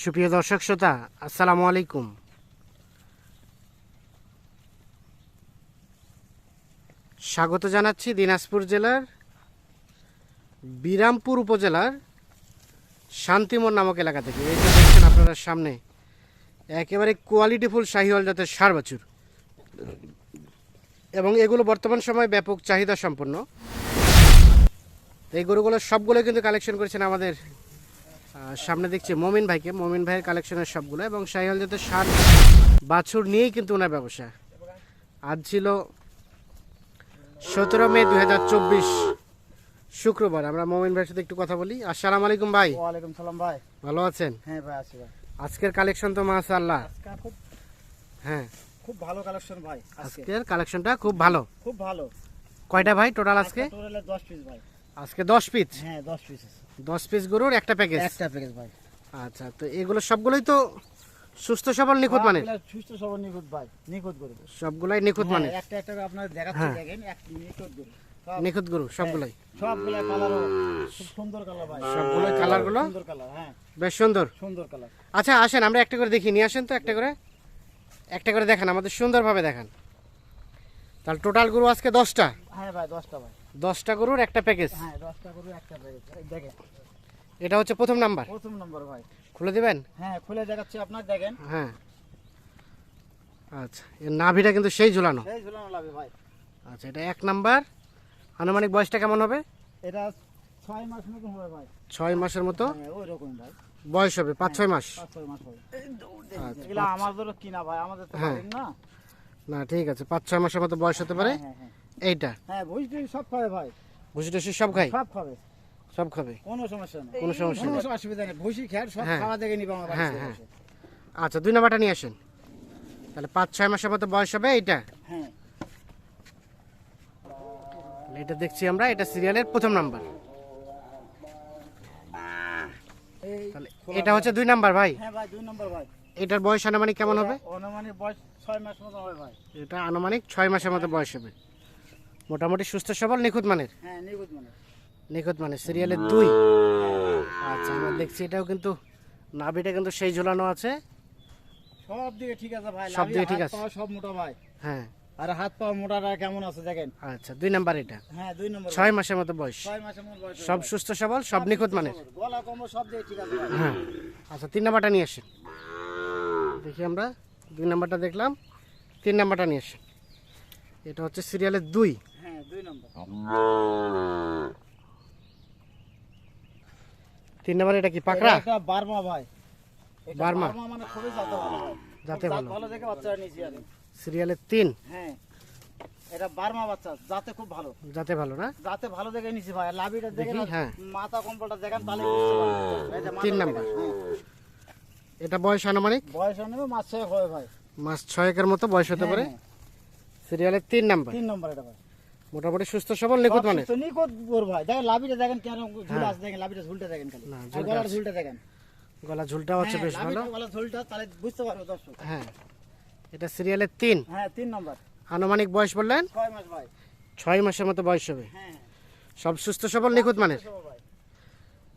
সুপ্রিয় দর্শক শ্রোতা, আসসালামু আলাইকুম। স্বাগত জানাচ্ছি দিনাজপুর জেলার বিরামপুর উপজেলার শান্তিমোর নামক এলাকা থেকে। এই যে দেখছেন আপনারা সামনে, একেবারে কোয়ালিটিফুল শাহিওয়াল জাতের সার বাছুর। এবং এগুলো বর্তমান সময়ে ব্যাপক চাহিদা সম্পন্ন। এই গরুগুলো সবগুলো কিন্তু কালেকশন করেছেন আমাদের সামনে দেখছি মমিন ভাইকে। মমিন ভাইয়ের কালেকশনের সবগুলো এবং শাহিওয়াল জাতের সার বাছুর নিয়েই কিন্তু ওনার ব্যবসা। আজ ছিল সতেরো মে দু হাজার চব্বিশ শুক্রবার। আমরা মমিন ভাইয়ের সাথে একটু কথা বলি। আসসালাম আলাইকুম ভাই। ওয়ালাইকুম সালাম ভাই। ভালো আছেন? হ্যাঁ ভাই আছি ভাই। আজকের কালেকশন তো মাশাআল্লাহ। খুব হ্যাঁ। খুব ভালো কালেকশন ভাই আজকের কালেকশনটা খুব ভালো। খুব ভালো। কয়টা ভাই টোটাল আজকে? টোটালে 10 পিস ভাই। আজকে দশ পিস? হ্যাঁ 10 পিস দশ পিস গরুর একটা প্যাকেজ একটা প্যাকেজ ভাই। আচ্ছা তো এগুলো সবগুলোই তো সুস্থ সবল নিখুঁত মানে সুস্থ সবল নিখুঁত ভাই নিখুঁত করে সবগুলাই নিখুঁত হ্যাঁ, মানের? একটা একটা আপনার দেখাচ্ছি হ্যাঁ। দেখেন এক নিখুঁত সব নিখুঁত গরু সবগুলাই? সবগুলা কালার খুব সুন্দর কালার ভাই। সবগুলোই কালারগুলো? সুন্দর কালার হ্যাঁ। বেশ সুন্দর। সুন্দর কালার আচ্ছা আসেন আমরা একটা করে দেখি নিয়ে আসেন তো একটা করে। একটা করে দেখান আমাদের সুন্দরভাবে দেখান। তাহলে টোটাল গরু আজকে দশটা। হ্যাঁ ভাই 10টা ভাই। দশটা গরুর একটা প্যাকেজ হ্যাঁ 10টা করে একটা প্যাকেজ দেখেন। এটা হচ্ছে প্রথম নাম্বার। প্রথম নম্বর ভাই। খুলে দিবেন? হ্যাঁ খুলে দেখাচ্ছি আপনার দেখেন। হ্যাঁ। আচ্ছা এর নাভিটা কিন্তু সেই ঝুলানো। এই ঝুলানো লাগবে ভাই। আচ্ছা এটা এক নাম্বার। আনুমানিক বয়সটা কেমন হবে? এটা 6 মাস মতো হবে ভাই। ছয় মাসের মতো? হ্যাঁ ওই রকম ভাই। বয়স হবে পাঁচ ছয় মাস। পাঁচ ছয় মাস হবে। আচ্ছা, এগুলা আমাদেরও কিনা ভাই আমাদের তো হ্যাঁ। না। না ঠিক আছে পাঁচ ছয় মাসের মতো বয়স হতে পারে? হ্যাঁ এইটা? হ্যাঁ টুজি সব খাবে ভাই। ভুসি সব খাই সব খাবে। সব খাবে? কোনো সমস্যা নেই। কোনো সমস্যা নেই। কোনো অসুবিধা নেই। ভুসি খেয়ার সব হ্যাঁ। খাওয়া নিবা আমার হ্যাঁ, হ্যাঁ। আচ্ছা দুই নাম্বারটা নিয়ে আসেন। তাহলে পাঁচ ছয় মাসের মতো বয়স হবে এইটা? হ্যাঁ। এটা দেখছি আমরা এটা সিরিয়ালের প্রথম নাম্বার। এটা হচ্ছে দুই নাম্বার ভাই? হ্যাঁ ভাই দুই নম্বর ভাই। এটার বয়স আনুমানিক কেমন হবে? অনুমানিক বয়স ছয় মাস মতো হবে ভাই। এটা আনুমানিক ছয় মাসের মতো বয়স হবে। মোটামুটি সুস্থ সবল নিখুঁত মানের? হ্যাঁ নিখুঁত মানে নিখুঁত মানে সিরিয়ালের দুই। আচ্ছা আমরা দেখছি এটাও কিন্তু নাভিটা কিন্তু সেই ঝোলানো আছে। সব দিকে ঠিক আছে ভাই সব দিকে ঠিক আছে। সব মোটা ভাই। হ্যাঁ। আর হাত পা মোটাটা কেমন আছে দেখেন? আচ্ছা দুই নাম্বার এটা। হ্যাঁ দুই নম্বর ছয় মাসের মতো বয়স। ছয় মাসের মতো বয়স। সব সুস্থ সবল সব নিখুঁত মানের গলা কম্বল সব দিকে ঠিক আছে হ্যাঁ। আচ্ছা তিন নাম্বারটা নিয়ে আসেন। দেখি আমরা দুই নাম্বারটা দেখলাম তিন নাম্বারটা নিয়ে আসেন। এটা হচ্ছে সিরিয়ালের দুই। হ্যাঁ দুই নম্বর। তিন নাম্বার এটা কি পাকড়া? এটা বার্মা ভাই। এটা বার্মা? মানে খুবই জাতে ভালো। জাতে ভালো। ভালো দেখে বাচ্চারা নিয়েছি আমি সিরিয়ালের তিন? হ্যাঁ। এটা বার্মা বাচ্চা জাতে খুব ভালো। যাতে ভালো না? জাতে ভালো দেখে নিয়েছি ভাই। লাভিটা দেখে হ্যাঁ। মাথা কম্বলটা দেখেন তাহলে তিন নাম্বার। হ্যাঁ। এটা বয়স আনুমানিক? বয়স নেবে মাস ছয়েক হবে ভাই। মাস ছয়েকের মতো বয়স হতে পারে? হ্যাঁ, সিরিয়ালের তিন নাম্বার। তিন নম্বর এটা ভাই। মোটামুটি সুস্থ সবল নিখুঁত মানে তো নিখুঁত গোর ভাই। দেখেন লাভিটা দেখেন কেন ঝুল আছে দেখেন লাভিটা ঝুলটা দেখেন খালি। আর গলার ঝুলটা দেখেন। গলা ঝুলটা হচ্ছে হ্যাঁ, বেশ ভালো। গলার ঝুলটা তাহলে বুঝতে পারবে দর্শক। হ্যাঁ এটা সিরিয়ালের তিন। হ্যাঁ তিন নম্বর। আনুমানিক বয়স বললেন? ছয় মাস ভাই। ছয় মাসের মতো বয়স হবে। হ্যাঁ। সব সুস্থ সবল নিখুঁত মানের।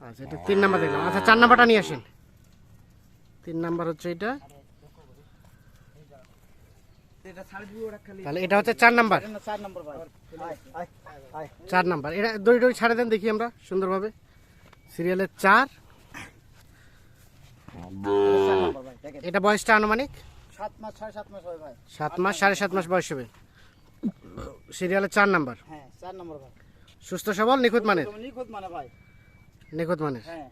হ্যাঁ, আচ্ছা এটা তিন নাম্বার দেখলাম। আচ্ছা চার নাম্বারটা নিয়ে আসেন। তিন নাম্বার হচ্ছে এটা এটা ছাড় দিব ওটা খালি তাহলে এটা হচ্ছে চার নাম্বার। চার নম্বর এটা দড়ি দড়ি ছাড়ে দেন দেখি আমরা সুন্দরভাবে। সিরিয়ালের চার। এটা বয়সটা আনুমানিক? সাত মাস সাড়ে সাত মাস বয়স হবে। সিরিয়ালের চার নাম্বার। হ্যাঁ চার নম্বর ভাই। সুস্থ সবল নিখুঁত মানের? নিখুঁত মানে ভাই। নিখুঁত মানের। হ্যাঁ।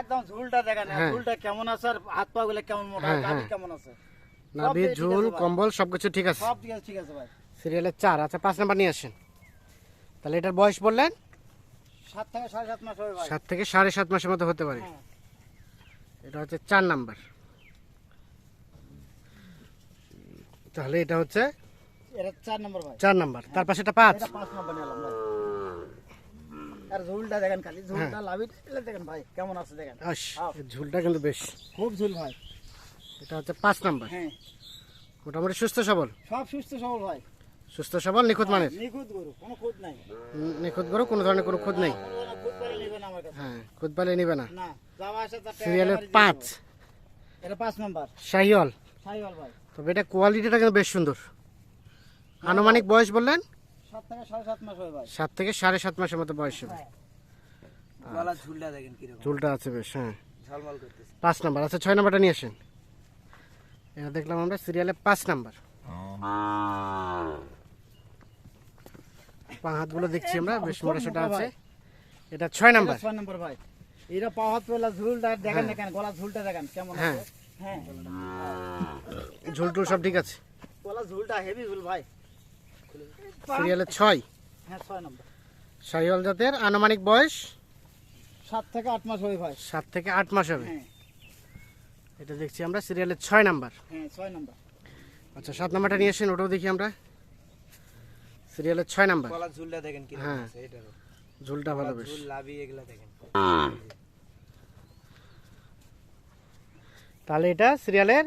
একদম ঝুলটা দেখেন হ্যাঁ। ঝুলটা কেমন আছে আর হাত পা গুলো কেমন মোটা। কেমন আছে? নাভি ঝুল কম্বল সবকিছু ঠিক আছে। সব ঠিক আছে ঠিক আছে ভাই। সিরিয়ালের চার আচ্ছা পাঁচ নাম্বার নিয়ে আসেন। তাহলে এটার বয়স বললেন? সাত থেকে সাড়ে সাত মাস হবে ভাই। সাত থেকে সাড়ে সাত মাসের মতো হতে পারে। হ্যাঁ। এটা হচ্ছে চার নাম্বার। তাহলে এটা হচ্ছে এটা চার নম্বর ভাই। চার নাম্বার। তার পাশে এটা পাঁচ। এটা পাঁচ নম্বর নিলাম ভাই। আর ঝুলটা দেখেন খালি ঝুলটা হ্যাঁ। লাভিটা দেখেন ভাই কেমন আছে দেখেন। ঝুলটা কিন্তু বেশ। খুব ঝুল ভাই। এটা হচ্ছে পাঁচ নাম্বার। হ্যাঁ। মোটামুটি সুস্থ সবল? সব সুস্থ সবল ভাই। সুস্থ সবল নিখুঁত মানের? নিখুঁত গরু কোনো খুঁত নাই। নিখুঁত গরু কোনো ধরনের কোনো খুঁত নেই? হ্যাঁ খুঁত পালে নিবে না। সিরিয়ালের পাঁচ। এটা পাঁচ নাম্বার। ভাই। তবে এটা কোয়ালিটিটা কিন্তু বেশ সুন্দর। আনুমানিক বয়স বললেন? সাত থেকে সাড়ে সাত হয় মাসের মতো বয়স হবে। ঝুলটা চুলটা আছে বেশ হ্যাঁ। পাঁচ নাম্বার। আচ্ছা ছয় নাম্বারটা নিয়ে আসেন। এটা দেখলাম আমরা সিরিয়ালে পাঁচ নাম্বার। পা হাতগুলো দেখছি আমরা বেশ মোটা সোটা আছে। এটা ছয় নাম্বার। ছয় নম্বর ভাই। এটা পাওয়া পেলা ঝুলটা দেখেন না কেন গলা ঝুলটা দেখেন কেমন হ্যাঁ। হ্যাঁ। ঝুল টুল সব ঠিক আছে? গলা ঝুলটা হেভি ঝুল ভাই। সিরিয়ালে ছয়। হ্যাঁ ছয় নম্বর। শাহিওয়াল জাতের আনুমানিক বয়স? সাত থেকে আট মাস হবে ভাই। সাত থেকে আট মাস হবে। হ্যাঁ। এটা দেখছি আমরা সিরিয়ালের ছয় নাম্বার। হ্যাঁ ছয় নম্বর। আচ্ছা সাত নাম্বারটা নিয়ে আসেন ওটাও দেখি আমরা। সিরিয়ালের ছয় নাম্বার। ঝুলটা দেখেন কি হ্যাঁ। ঝুলটা ভালো বেশ। ঝুল লাভি এগুলা দেখেন। তাহলে এটা সিরিয়ালের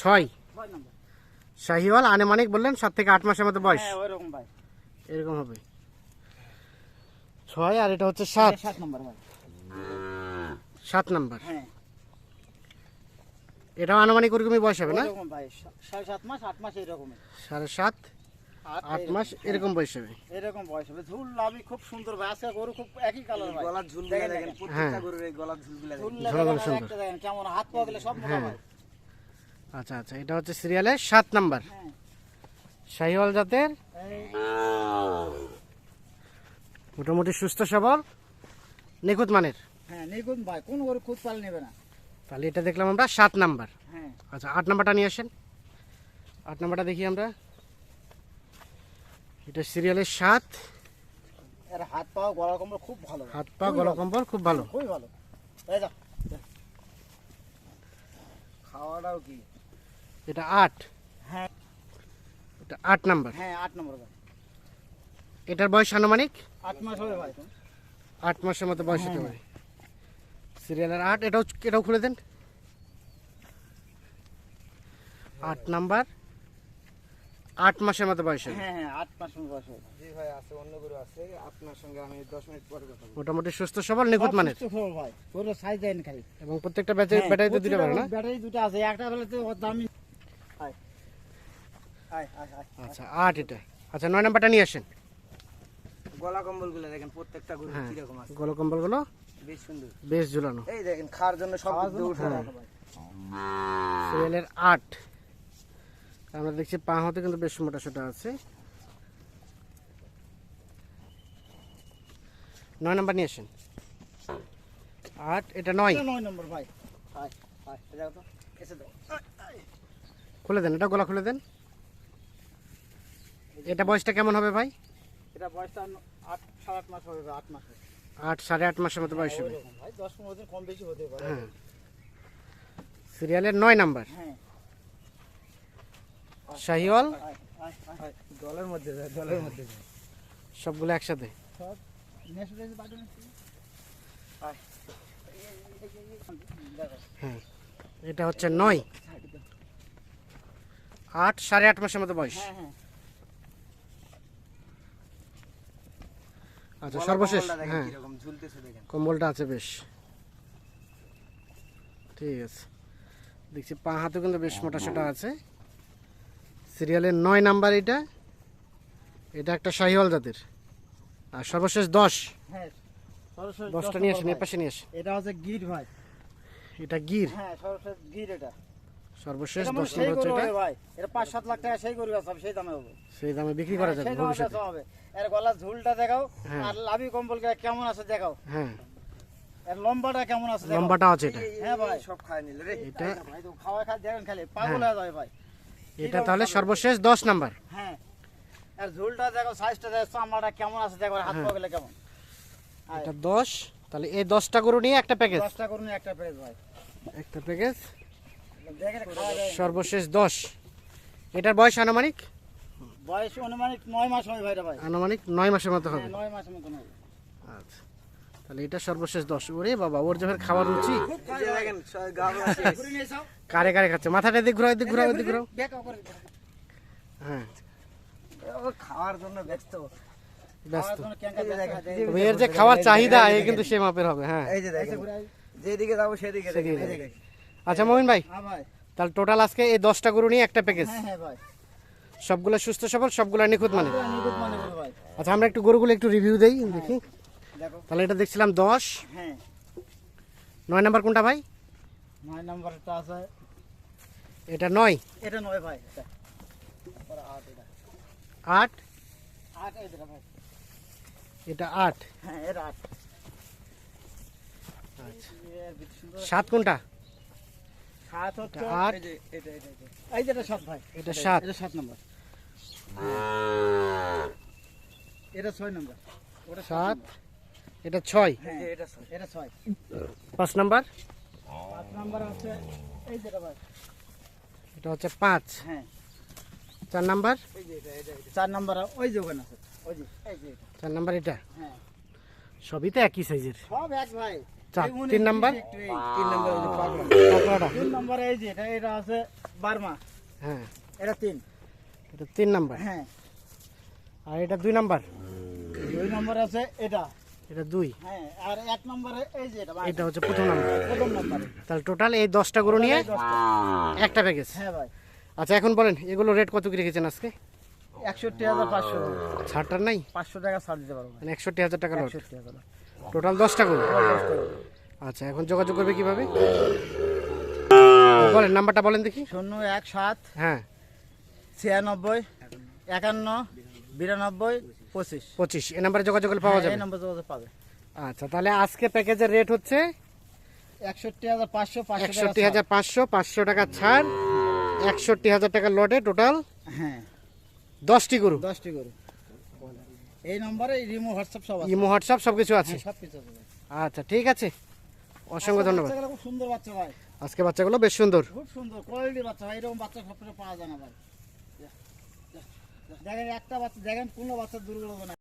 ছয়। শাহিওয়াল আনুমানিক বললেন সাত থেকে আট মাসের মতো বয়স। হ্যাঁ এরকম হবে। ছয় আর এটা হচ্ছে সাত। সাত নম্বর সাত নাম্বার। হ্যাঁ। এটাও আনুমানিক ওরকমই বয়স হবে না? সাড়ে সাত মাস আট মাস এরকম সাড়ে সাত আট মাস এরকম বয়স হবে। এরকম বয়স হবে। ঝুল লাভি খুব সুন্দর ভাই আজকে গরু খুব একই কালার ভাই। গলার ঝুলগুলো দেখেন, দেখেন। প্রত্যেকটা গরুর এই গলার ঝুল ঝলমল দেখেন, সুন্দর। একটা দেখেন কেমন হাত পা গেলে সব মোটা হ্যাঁ। ভাই। আচ্ছা আচ্ছা এটা হচ্ছে সিরিয়ালের সাত নাম্বার। হ্যাঁ। শাহিওয়াল জাতের? মোটামুটি সুস্থ সবল নিখুঁত মানের। হ্যাঁ নিগুন ভাই কোন গরু খুদ পাল নেবে না। তাহলে এটা দেখলাম আমরা সাত নাম্বার। হ্যাঁ। আচ্ছা আট নাম্বারটা নিয়ে আসেন। আট নাম্বারটা দেখি আমরা। এটা সিরিয়ালের সাত। এর হাত পা গলা কম্বল খুব ভালো। হাত পা গলা কম্বল খুব ভালো। খুবই ভালো। এই যা। খাওয়াটাও কি? এটা আট। হ্যাঁ। এটা আট নাম্বার। হ্যাঁ আট নম্বর এটার বয়স আনুমানিক? আট মাস হবে ভাই। আট মাসের মতো বয়স হতে পারে। সিরিয়ালের আট এটাও এটাও খুলে দেন। আট নাম্বার। আট মাসের মতো বয়স হ্যাঁ হ্যাঁ আট মাস বয়স জি ভাই আছে অন্য গরু আছে আপনার সঙ্গে আমি দশ মিনিট পরে কথা বলব। মোটামুটি সুস্থ সবল নিখুঁত মানের। সব সুস্থ সবল ভাই গরু সাইজ দেন খালি। এবং প্রত্যেকটা ব্যাটারি ব্যাটারিতে দুটো না? ব্যাটারি দুটো আছে একটা বেলাতে ওর দামি। আচ্ছা আট এটা। আচ্ছা নয় নাম্বারটা নিয়ে আসেন। গলা কম্বলগুলো দেখেন প্রত্যেকটা গরু হ্যাঁ কীরকম আছে। গল কম্বলগুলো বেশ সুন্দর। বেশ ঝুলানো। এই দেখেন খাওয়ার জন্য সব খাওয়ার উঠে সিরিয়ালের আট। আমরা দেখছি পা হতে কিন্তু বেশ মোটা সোটা আছে। নয় নাম্বার নিয়ে আসেন। আট এটা নয়। নয় নম্বর ভাই। খুলে দেন এটা গলা খুলে দেন। এটা বয়সটা কেমন হবে ভাই? এটা বয়সটা আট সাড়ে আট মাস হবে আট মাস। আট সাড়ে আট মাসের মতো বয়স হবে। ওইরকম ভাই দশ পনেরো দিন কম বেশি হতে পারে। হ্যাঁ। সিরিয়ালের নয় নাম্বার। হ্যাঁ। শাহিওয়াল? দলের মধ্যে দলের মধ্যে সবগুলো একসাথে। হ্যাঁ। এটা হচ্ছে নয়। আট সাড়ে আট মাসের মতো বয়স। হ্যাঁ হ্যাঁ। আচ্ছা সর্বশেষ হ্যাঁ। কম্বলটা আছে বেশ। ঠিক আছে। দেখছি পা হাতে কিন্তু বেশ মোটা সোটা আছে। সিরিয়ালের নয় নাম্বার এটা। এটা একটা শাহিওয়াল জাতের। আর সর্বশেষ দশ। হ্যাঁ দশটা নিয়ে আসেন এ ভাই। পাশে নিয়ে আসেন। এটা হচ্ছে গির ভাই। এটা গির? হ্যাঁ সরস্বতী গির এটা। সর্বশেষ এটা দশ মানে সেই নম্বর হচ্ছে এটা? ভাই। এটা পাঁচ সাত লাখ টাকা সেই গরু আছে সেই দামে হবে। সেই দামে বিক্রি করা হ্যাঁ, যাবে ভবিষ্যতে। হবে। এর ঝুলটা দেখাও হ্যাঁ। আর লাভি কম্বল কেমন আছে দেখাও। হ্যাঁ। এর লম্বাটা কেমন আছে দেখাও। লম্বাটা আছে এটা। হ্যাঁ ভাই সব খায় নিলে রে। এটা ভাই তো খাওয়া খা দেখেন খালি পাগল হ্যাঁ। হয়ে যাবে ভাই এটা তাহলে সর্বশেষ দশ নাম্বার। হ্যাঁ। আর ঝুলটা দেখো সাইজটা দেখো চামড়াটা কেমন আছে দেখো হাত পা গেলে কেমন? এটা দশ তাহলে এই দশটা গরু নিয়ে একটা প্যাকেজ দশটা করুন একটা পেজ ভাই। একটা প্যাকেজ যায় সর্বশেষ দশ। এটার বয়স আনুমানিক? বয়স অনুমানিক নয় মাস হয় ভাইরা ভাই। আনুমানিক নয় মাসের মতো হবে। হ্যাঁ, নয় মাসের মতন হবে। আচ্ছা। তাহলে এটা সর্বশেষ দশ। ওরে বাবা ওর যখন খাওয়ার রুচি? কারে কারে খাচ্ছে? মাথাটা এদিক ঘুরাও এদিক ঘুরাও এদিক ঘুরাও। হ্যাঁ। ও খাওয়ার জন্য ব্যস্ত। ব্যস্ত। এই যে খাওয়ার চাহিদা এ কিন্তু সে মাপের হবে হ্যাঁ। এই যে দেখেন যেদিকে যাব সেদিকে আচ্ছা মমিন ভাই। হ্যাঁ তাহলে টোটাল আজকে এই দশটা গরু নিয়ে একটা প্যাকেজ হ্যাঁ হ্যাঁ সবগুলো সুস্থ সবল সবগুলো নিখুঁত মানে আচ্ছা আমরা একটু গরুগুলো একটু রিভিউ দেই দেখি। তাহলে এটা দেখছিলাম দশ। হ্যাঁ। নয় নাম্বার কোনটা ভাই? নয় নাম্বারটা আছে। এটা নয়। এটা নয় ভাই আট এটা। আট? হ্যাঁ আচ্ছা। সাত কোনটা সাত হচ্ছে এটা আট এই যেটা সাত ভাই। এটা সাত। এটা সাত নাম্বার। এটা ছয় নাম্বার। ওটা সাত এটা ছয়। হ্যাঁ এটা ছয়। পাঁচ নাম্বার? পাঁচ নাম্বার হচ্ছে এই যেটা ভাই। এটা হচ্ছে পাঁচ। হ্যাঁ। চার নাম্বার? এই যে এটা এটা এটা। চার নাম্বার ওই যে ওখানে আছে। ওই যে এই যে এটা। চার নাম্বার এটা? হ্যাঁ। সবই তো একই সাইজের সব এক ভাই। চার। তিন নাম্বার। তিন নম্বর যে তিন নাম্বার এই যে এটা এটা আছে বার্মা। হ্যাঁ। এটা তিন। এটা তিন নাম্বার? হ্যাঁ। আর এটা দুই নাম্বার? দুই নম্বর আছে এটা। এটা দুই? হ্যাঁ আর এক নম্বরে এই যে এটা এটা হচ্ছে প্রথম নাম্বার। প্রথম নম্বরে। তাহলে টোটাল এই দশটা গরু নিয়ে। একটা প্যাকেজ হ্যাঁ ভাই। আচ্ছা এখন বলেন এগুলো রেট কত কি রেখেছেন আজকে? একষট্টি হাজার পাঁচশো। ছাড়টার নাই? পাঁচশো টাকা ছাড় দিতে পারব মানে একষট্টি হাজার টাকা টোটাল দশটা গরু। আচ্ছা এখন যোগাযোগ করবে কীভাবে? বলেন নাম্বারটা বলেন দেখি। শূন্য এক সাত হ্যাঁ। ছিয়ানব্বই একান্ন বিরানব্বই পঁচিশ। পঁচিশ এই নাম্বারে যোগাযোগ করলে পাওয়া হ্যাঁ, যাবে। এই নম্বর যোগাযোগ পাবে। আচ্ছা তাহলে আজকে প্যাকেজের রেট হচ্ছে? একষট্টি হাজার পাঁচশো একষট্টি হাজার পাঁচশো পাঁচশো টাকা ছাড়। একষট্টি হাজার টাকার লটে টোটাল। হ্যাঁ। দশটি গরু। দশটি করে এই নম্বরে রিমো হোয়াটসঅ্যাপ সব আছে। ইমো হোয়াটসঅ্যাপ সব কিছু আছে। হ্যাঁ, সব কিছু আছে। আচ্ছা ঠিক আছে। অসংখ্য ধন্যবাদ। সুন্দর বাচ্চা ভাই। আজকে বাচ্চাগুলো বেশ সুন্দর। খুব সুন্দর কোয়ালিটি বাচ্চা ভাই এরকম বাচ্চা সবসময় পাওয়া যায় না ভাই। দেখেন একটা বাচ্চা, দেখেন কোনো বাচ্চা দুর্বল হবে না।